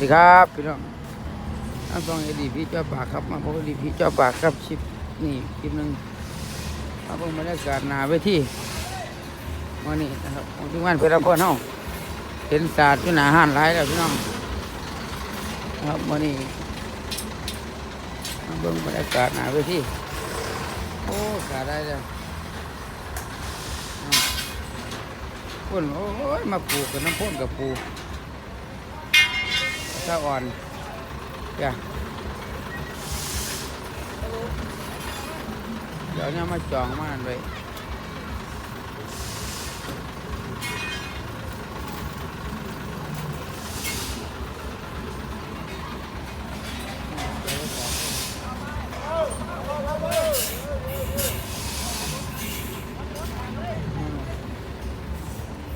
สวัสดีครับพี่น้องน้ำซองเอดีพี่เจ้าปากครับมาพบกับดีพี่เจ้าปากครับชิปนี่คลิปหนึ่งมาเพิ่งบรรยากาศหนาเวทีวันนี้นะครับของทีมงานเพชรพลเฮาเห็นศาสตร์อยู่หนาห้านหลายแล้วพี่น้องครับวันนี้มาเบิ่งบรรยากาศหนาเวทีโอ้ศาได้แล้วอ้าวพ่นโอ้ยมาปลูกกับน้ำพ่นกับปู ถ้าอ่อนอย่าเดี๋ยวเนี่ยมาจองมานเลย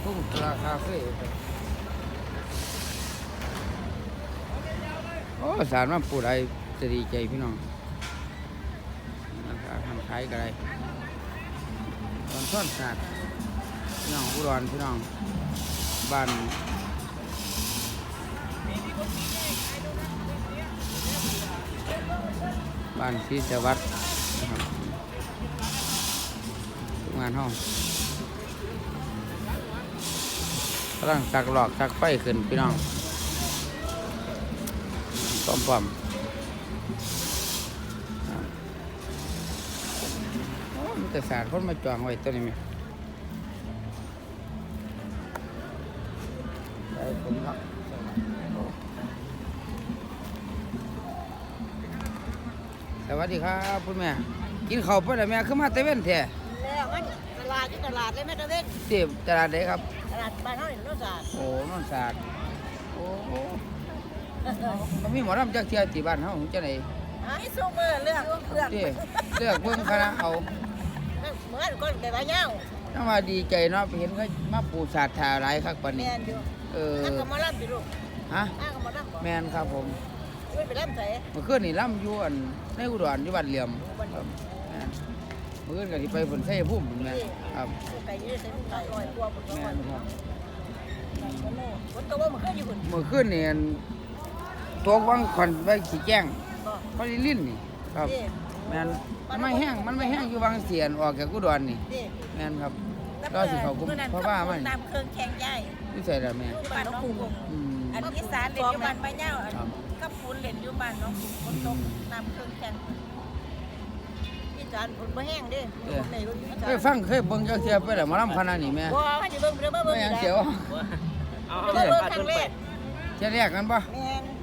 ทุ่งปลาคาเฟ่ครับ โอ้สารมาปูได้จะดีใจพี่น้องนะครับทำขายกันไรตอนท่อนศาสตร์พี่น้องอุดรพี่น้องบ้านบ้านศรีสวัสดิ์นะครับทุกงานห้องกำลังสักหลอกสักไฟขึ้นพี่น้อง ป้อมป้อมครับโอ้มันแต่สารคนมาจองไว้ตัวนี้ไหมได้ผมครับสวัสดีครับคุณแม่ กินข้าวเพื่อนแม่ขึ้นมาเตเว่นแท้แล้วมันตลาดที่ตลาดเลยแม่ตะเวนเตียตลาดไหนครับ ตลาดบ้านเฮานี่โนนสาดโอ้นนสาดโอ้ โหมันมีหมอลำจากเที่ยวที่บ้านเฮาของเจ้าไหนมีซุมือเลือกเลือกเตี้ยเลือกเบิ่งคณะเอาเหมือนคนไปบ้านเฮาน้าว่าดีใจเนาะไปเห็นเขามาปลูกสาดถาหลายคักปานนี้แม่นอยู่เออนั่งก็มารับดิลูกฮะนั่งก็มารับบ่แม่นครับผมไม่ไปรับใส่เมื่อคืนนี่ล่ำอยู่อันในอุดรอยู่บ้านเหลี่ยมครับแม่นเมื่อคืนก็สิไปฝนใส่พุ่มพุ่นแม่นครับไปนี่ใส่ไปลอยตัวบ่ต้องแม่นครับคนก็ว่ามันขึ้นอยู่พุ่นเมื่อคืนนี่อัน ตัววังขอนไว้สิแจ้งบ่เขาลิลิ้นนี่ครับนี่แม่นมันไม่แห้งมันไม่แห้งอยู่บางเสียนออกจากอุดรนี่นี่แม่นครับก็สิเขากุมเพราะว่ามันตามเครื่องแข่งใหญ่นี่ใส่ละแม่อยู่บ้านน้องคุงอืมอันอีสานเล่นอยู่บ้านป้าเน่าอันครับกับปูนเล่นอยู่บ้านน้องคุงคนตกตามเครื่องแข่งพี่จานพุ่นบ่แห้งเด้ในรถพี่เคจานยฟังเคยเบิ่งจักเที่ยไปแล้วหมาลำคณะนี่แม่บ่ให้สิเบิ่งเด้อมาเบิ่ไม่งหยังเสียวเบิ่งครั้งแรกเที่ยแรกกันปะแม่นอืม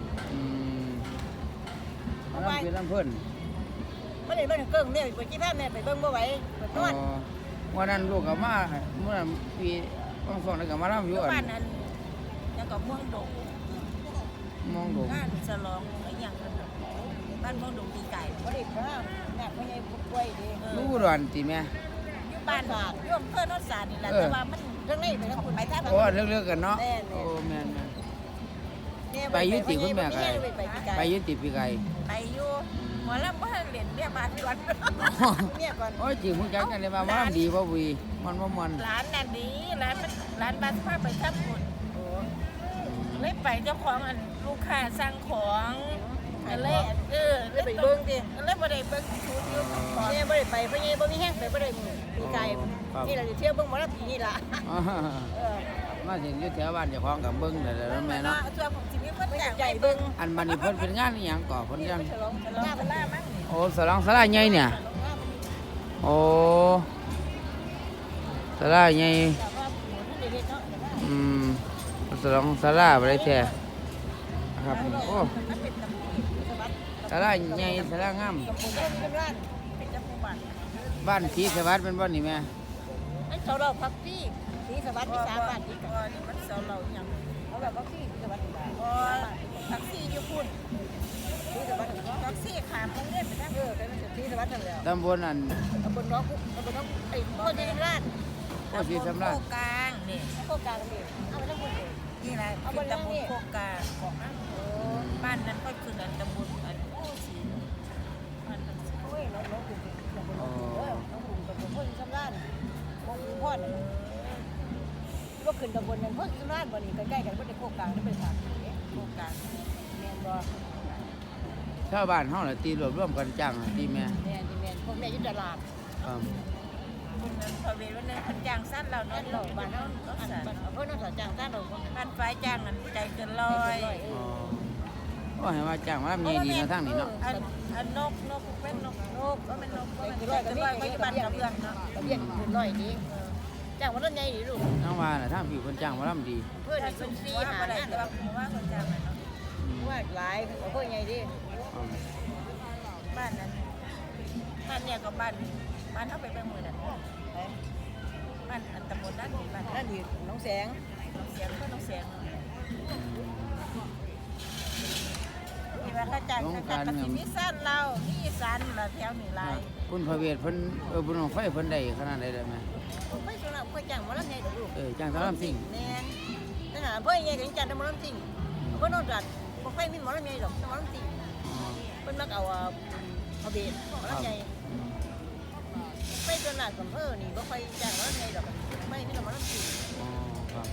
หมาลำเป็นลำเพิ่นบ่ได้เบิ่งเครื่องเนี่ยไปกี่ภาพแม่ไปเบิ่งบ่ไหวไปนอ๋ออนวันนั้นลูกกับมาเมื่อปีต้องสองแล้วกับมาลำออยู่ยู่อับ้านนนั้นยังกับเมืองดงมองดูงานฉลองอะไรอย่างนั้นน่ะบ้านเมืองดงตีไก่บ่ได้พาแม่พ่อใหญ่ผู้ป่วยเด้เออลูกร้อนติแม่อยู่บ้านอยู่อำเภอโนนสารนี่แหละเออแต่ว่ามันเรื่องนี้ไปทางคุณไปทางโอ้เลือกๆกันเนาะแม่นๆโอ้แม่นแม่นแม่ ไปยุติคุณแม่ไกลไปไปไกลไปยึดติดปีไก่ไปอยู่หมอลำบ่ทันเล่นเรียกบ้านด่วนเมียก่อนโอ้ยจริงมึงจักกันเลยมาว่ามันดีบ่วีมันบ่มันร้านน่ะดีร้านมันร้านบ้านพาไปทับบุญโอ้เลยไปเจ้าของอันลูกค้าสั่งของ ก็เลยเออได้ไปเบิ่งดิก็เลยบ่ได้เบิ่งชุดอยู่แม่บ่ได้ไปเพ่อใหญ่ยบ่มีแห้งไปบ่ได้มีไกลนี่ล่ะสิเที่ยวเบิ่งหมอลำปีนี้ล่ะเออมาถึงอยู่แถวบ้านเจ้าของกับเบิ่งได้แล้วแม่เนาะส่วนผมสิมีคนไม่จ้างใจเบิ่งอันบัดนี้เพิ่นเป็นงานอีหยังก่อเพิ่นยังฉลองฉลองาบล่ามั้งโอ้สลองสลาใหญ่เนี่ยโอ้สลาใหญ่อืมสลองสลาบ่ได้แท้ครับโอ้ สลาใหญ่สลางามกับผมก็มีเป็นร้านเป็นเจ้าของบ้านบ้านศรีสวัสดิ์เป็นบ่นี่แม่อันเขาเราพักที่สีสวัสดิ์ที่สามบ้านที่กันอ๋อนี่มันเซาเราอย่างเขาแบบพักที่สวัสดิ์ที่บ้านอ๋อแท็กซี่อยู่พุ่นสีสวัสดิ์ที่บ้านแท็กซี่ขามโรงเรียนไปทางเออเป็นสีสวัสดิ์นั่นแหละตำบลอันตำบลน้องกุตำบลน้องไอ้พ่อที่เป็นร้านโอ้ศรีสำราญโคกลางนี่โคกลางนี่เอาไปทั้งหมดเลยนี่แหละคือตำบลโคกลางของนั้นบ้านนั้นก็คืออันตำบล ราญมองพ่อเนี่ยก็ขึ้นตำบลนั้นพ่อที่สำราญบ่นี่ใกล้ๆกันก็ได้โคกลางนั่นเป็นทางโคกลางเชาวบ้านเฮาน่ะตีรวบรวมกันจ้างน่ะตีแม่แม่ที่แม่พวกแม่อยุตลาดครับคนนั้นพอเวรวันนึงคนจ้างสั้นเรานั่เนาะนเราบ้านเฮาอันบ้านอำเภอโนนสาจางท่านเราคนบ้านฝ่ายจ้างนั้นใจเกินร้อย อ๋อ โอ้ให้ว่าจ้างมาลำใหญ่ดีเนาะทางนี้เนาะอันอันนกนกเป็นนกนกก็เป็นนกก็เป็นใจเกินร้อยก็อยู่บ้านกับเพื่อนเนาะกระเบียนขึ้นร้อยนี้จ้างวันนั้นใหญ่ดีลูกทางว่าน่ะทางพี่เพิ่นจ้างมาลำดี เพื่อนถ้านี่สุเป็นขสี่ว่าหาบ่ได้นั่นแต่ว่าผมว่าคนจ้างเนาะอืมว่าหลายเพื่อนใหญ่ดิอ๋อบ้านนั้นบ้านเนี่ยก็บ้านบ้านเฮาไปเบิ่งมื้อนั้นบ้านอันตำบลนั้นบ้านนั่นดีน้องแสงเสียงก็ต้องเสียงนี่ ว่าเขาจ้างเขาจ้างก็สิมีสั้นเรามีอีสานละแถวนี้หลายคุณพระเวทเพิ่นเออบุญของไฟเพิ่นได้ขนาดใดได้ไหมไปส่วนเราเพื่อนจ้างวันนั้นใหญ่ลูกเออจ้างสำหรับสิ่งแน่นั่นน่ะเพื่อนใหญ่ถึงจ้างแต่วันนั้นจริงเพื่อนนอนจัดบ่ค่อยมีหมอลำใหญ่หรอกแต่วันนั้นจริงอ๋อเพิ่นมักเอาอ่าเอาเบ็ดหมอลำใหญ่ไปจนหนักกับเพื่อนนี่บ่ค่อยจ้างหมอลำใหญ่ดอกไม่มีแต่หมอลำจริงอ๋อครับ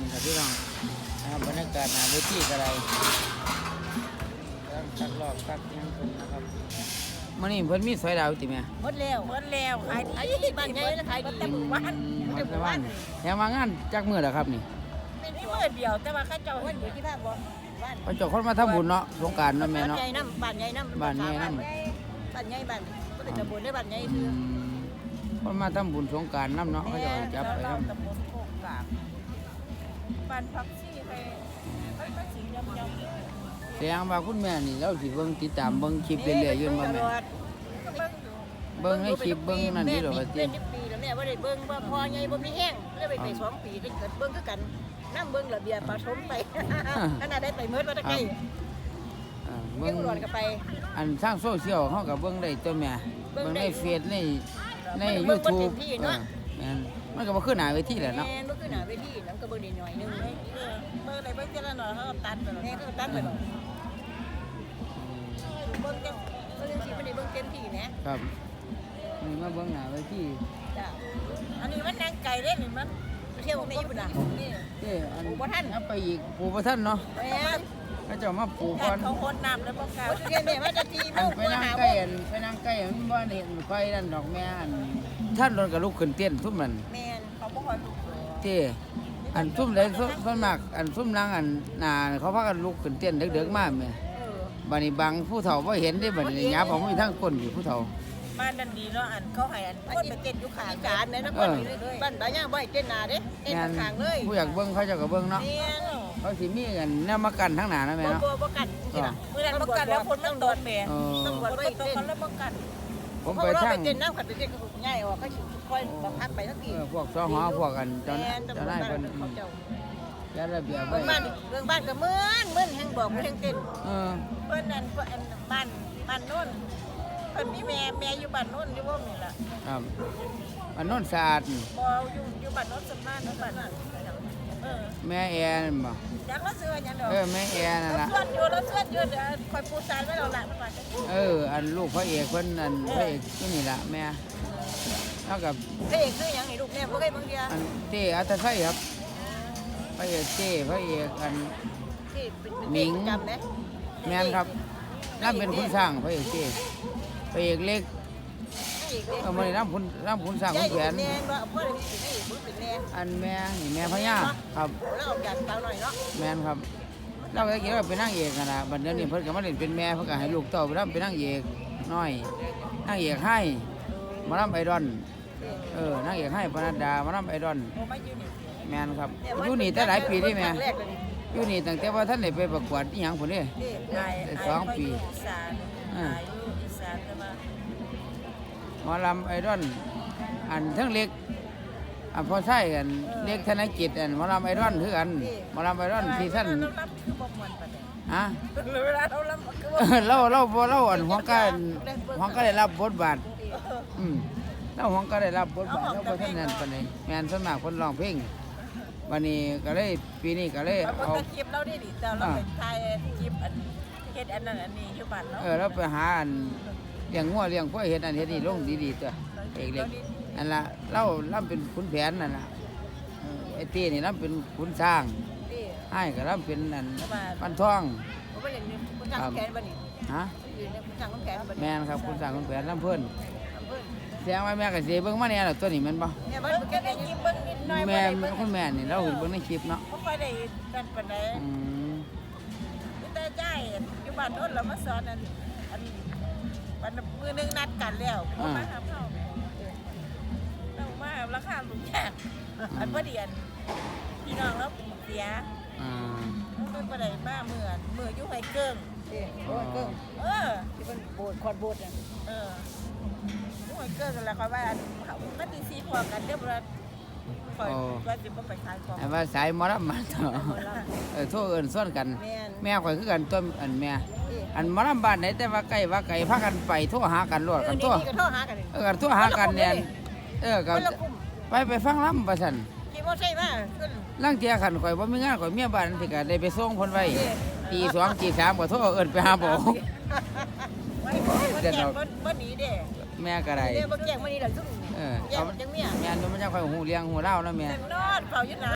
นี่ครับพี่น้องนะครับบรรยากาศหน้าเวทีก็ได้กำลังตักลอกตักหยังเพิ่นนะครับมื้อนี้เพิ่นมีสอยดาวติแม่หมดแล้วเมื่อแล้วขายดีขายดีบ้านใหญ่แล้วขายดีแต่หมู่บ้านอืมวัดละวันแถมว่างานจักมื้อแล้วครับนี่เป็นนี่ตัวเมื่อเดียวแต่ว่าเข้าเจ้าวันอยู่ที่บ้านบ่บ้านเพิ่นเจ้าคนมาทำบุญเนาะสงกรานต์เนาะแม่บ้านเนาะใหญ่น้ำบ้านใหญ่น้ำบ้านใหญ่นำบ้านใหญ่บ้านก็เป็นตำบลได้บ้านใหญ่อืคือมคนมาทำบุญสงกรานต์นํเนาะเขาเจะจับไปเรานํตำ บลโคกกากบ้านพักซี่ไปไปไปสิยำยำแสดงว่าคุณแม่นี่เราสิเบิ่งติดตามเบิ่งคลิปเรื่อยๆยู่บ่แม่เบิ่งอยู่เบิ่งในคลิปเบิ่งนั่นนี่ดอกว่าติเป็นปีแล้วแม่บ่ได้เบิ่งว่าพอใหญ่บ่มีแห้งเลยไปไปสองปีได้เกิดเบิ่งคือกันนั่งเบิ่งระเบียบปฐมไปขนาดได้ไปเมิดว่าตะไคร้เบิ่งงอุดรก็ไป อันทางโซเชียลเฮาก็เบิ่งได้ตัวแม่เบิ่งได้ในเฟซในในเบิ่งบ่เต็มที่เนาะ เออแม่นมันก็บ่คือหน้าเวทีแหละเนาะแม่นบ่คือหน้าเวทีน้ำก็เบิ่งนิดหน่อยนึงเออเบิ่งได้เบิ่งเจาละหน่อยเขาก็ตัดไปแล้วแม่ก็ตัดไปบ่เบิ่งจังเบิ่งสิบ่ได้เบิ่งเต็มที่นะครับนี่มาเบิ่งหน้าเวทีจ้ะอันนี้มันนางไก่เด้นี่มันเที่ยวในญี่ปุ่นน่ะนี่เอ้อันปูบ่ทันเอาไปอีกปูบ่ทันเนาะแม่นเขาเจ้ามาปูแทก่อนนเขาโคตรน้ำแล้วบ่กล้าบ่เที่ยวแม่ว่าจะตีโมอันงไปกว่านั่งหาใกล้โมอังนไปนั่งใกล้อันบ่เห็นไฟนั่นดอกแม่อันท่านรถก็ลุกขึ้นเต้นทุ่มมัน แม่น เขาบ่ค่อยถูกตัวเต้อันทุ่มใดส่วนส่วนมากอันทุ่มนางอันหน้าเขาพากันลุกขึ้นเต้นเด็กๆมาแม่เออบัดนี้บางผู้เฒ่าบ่เห็นได้บัดนี้ยับเอามีทั้งคนอยู่ผู้เฒ่าบ้านนั่นดีเนาะอันเขาให้อันคนไปเต้นอยู่ข้างอีสานเนี่ยนะบ้านบ้านบาย่างบ่ให้เต้นหน้าเด้เต้นข้างๆเลยผู้อยากเบิ่งเขาเจ้าก็เบิ่งเนาะแม่นเขาสิมีกันแนวมากันทั้งหน้านะแม่บ่เนาะบ่บ่กันสิล่ะมื้อนั้นบ่กันแล้วคนมันโดนแม่เออต้องคนมันโดนกันแล้วบ่กัน ผมเพราะไปเราทาไปงเต้นน้ำขัดไปเต้นก็ง่ายออกก็ค่อยบังคับไปทั้งทีเออพวกสหอพวกกันเจ้าหแม่น้ายนตำรเจ้าวจนายบ้านเพิ่นเขาเจ้าจัดระเบียบเบิ่งไว้บ้านเบิ่งบ้านก็เหมือนเหมือนแห่งบอกเหมือนแห่งเต้นเออเพิ่นนั่นเพิ่นอันบ้านบ้านโน้นเพิ่นมีแม่แม่อยู่บ้านโน้นอยู่บ่นี่ล่ะครับอันโน้นสะอาดนี่บ่อยู่อยู่บ้านโน้นสำนักนั่นบ้านนั้น เออแม่แอร์นั่นบ่จักว่าซื้อหยังดอกเออแม่แอร์นั่นเราล่ะ ส่วนอยู่เราส่วนอยู่เดี๋ยวคอยปูซานไว้เราละมันว่าจะเออ อันลูกพระเอกเพิ่นอันพระเอกที่นี่ล่ะแม่แล้วกับพระเอกคือหยังนี่ลูกแม่บ่เคยเบิ่งเดียอันเต้อัตชัยครับ พระเอกเต้พระเอกอัน ที่เป็นเป็นหมิงจำนะแม่นครับนั่นเป็นคุณสร้างพระเอกเต้พระเอกเล็กพระ เอกเด้เออมาได้รับคุณรับคุณสร้างคุณแผนแม่ว่าเพิ่นเป็นพระเอกเพิ่นเป็นแม่อันแม่นี่แม่พญาครับแล้วเอาจากสาวหน่อยเนาะแม่นครับเราก็คิดว่าเป็นนางเอกกันนะบัดเดี๋ยวนี้เพิ่นก็มาเล่นเป็นแม่เพิ่นก็ให้ลูกเต้าไปรับเป็นนางเอกน้อยนางเอกให้หมารับไอดอนเออนางเอกให้ปนัดดาหมารับไอดอนโอ้มาอยู่นี่แม่นครับอยู่นี่แต่หลายปีที่แม่ครั้งแรกเลยนี่อยู่นี่ตั้งแต่ว่าท่านได้ไปประกวดอีหยังพุ่นเด้นี่อายได้สองปีายอีสานอายุอีสานแต่ว่า หมอลำไอดอน อันทั้งเล็กอันพอใช่กันเล็กธนกิจอันหมอลำไอดอนคือกันหมอลำไอดอนซีซั่นเราลำคือบ่ม่วนปานใดฮะเวลาเราลำมันคือเอว่าอเราเราบ่เราอันหัวก็หัวก็ได้รับบทบาทอืมเราหัวก็ได้รับบทบาทเราบ่ทันนั้นปานใดแม่นส่วนมากเพิ่นร้องเพลงวันนี้ก็เลยปีนี้ก็เลยเราเอาก็คลิปเราได้ดิแต่เราไปถ่ายคลิปอันเฮ็ดอันนั้นอันนี้อยู่บ้านเนาะเออเราไปหาอัน เลี้ยงงัวเลี้ยงควายเฮ็ดอันเฮ็ดนี่ลงดีๆตัวเอกเล็กนั่นล่ะเราเราเป็นขุนแผนนั่นล่ะเออไอ้ตีนี่เราเป็นขุนช้างอ้ายก็รับเป็นอันแต่ว่าปันท่องผมว่าอย่างนี้คุณสั่งแขนบ่นี่ฮะอยู่ในคุณสั่งแขนบ่นี่แม่นครับคุณสร้างคุณแผนลำเพิ่นอำเภอแสดงว่าแม่ก็สิเบิ่งมาแน่ล่ะตัวนี้แม่นบ่เนี่ยมันเบิ่งก็ก็ได้ได้ยิยินบเบิ่งนิดหน่อยแม่บ่ได้เบิ่งคุณแม่นี่เราเห็นเบิ่งในคลิปเนาะบ่ค่อยได้นั่นปานใดอืมมีแต่ใจายอยู่บ้านโน้นเรามาสอนอันอันวัน มือหนึงนัดกันแล้วบ่มาหาเฮาเรามาราคาลูกยากอันบ่ดีอันพี่น้องเราเสียอ่ามันบ่ได้มาเมื่อนมืออยู่ไผเกิ้งเอ้ยโอ้ยเกิ้งเออที่มันโบดคอดโบดน่ะเอออยู่ไผเกิ้งแล้วก็ว่าอันเขามันสิซีพอกันเรียบร้อย คอยก็สิบ่ไปขายของไอ้ว่าสายหมอลำมาต่อเออโทรเอิ้นส่วนกัน แม่นแม่ข่อยคือกันตัวอันแม่เอ้ยอันหมอลำบ้านไหนแต่ว่าใกล้ว่าไกลพากันไปโทรหากันรวดเอกัอนโทรนี่ก็โทรหากันนี่เออกันโทรหากันเนี่ยเออก็คนละกลุ่ม ไปไปฟังลำว่าซั่นขี่มอเตอร์ไซค์มาขึ้นลางเที่ยคันข่อยบ่มีงานข่อยเมียบ้านสิก็ได้ไปส่งเพิ่นไว้ตีสองตีสามก็โทรเอิ้นไปหาบ่ไว้บ่บ่แจ้งบ่บ่หนีเด้ แม่ก็ได้เด้บ่แจ้งบ่หนีดอกซุ่มเออแจ้เอางจังเมีย แม่นอยู่มันจะค่อยหูเลี้ยงหูเล่าเนาะแม่ แต่นอนเฝ้าอยู่หน้า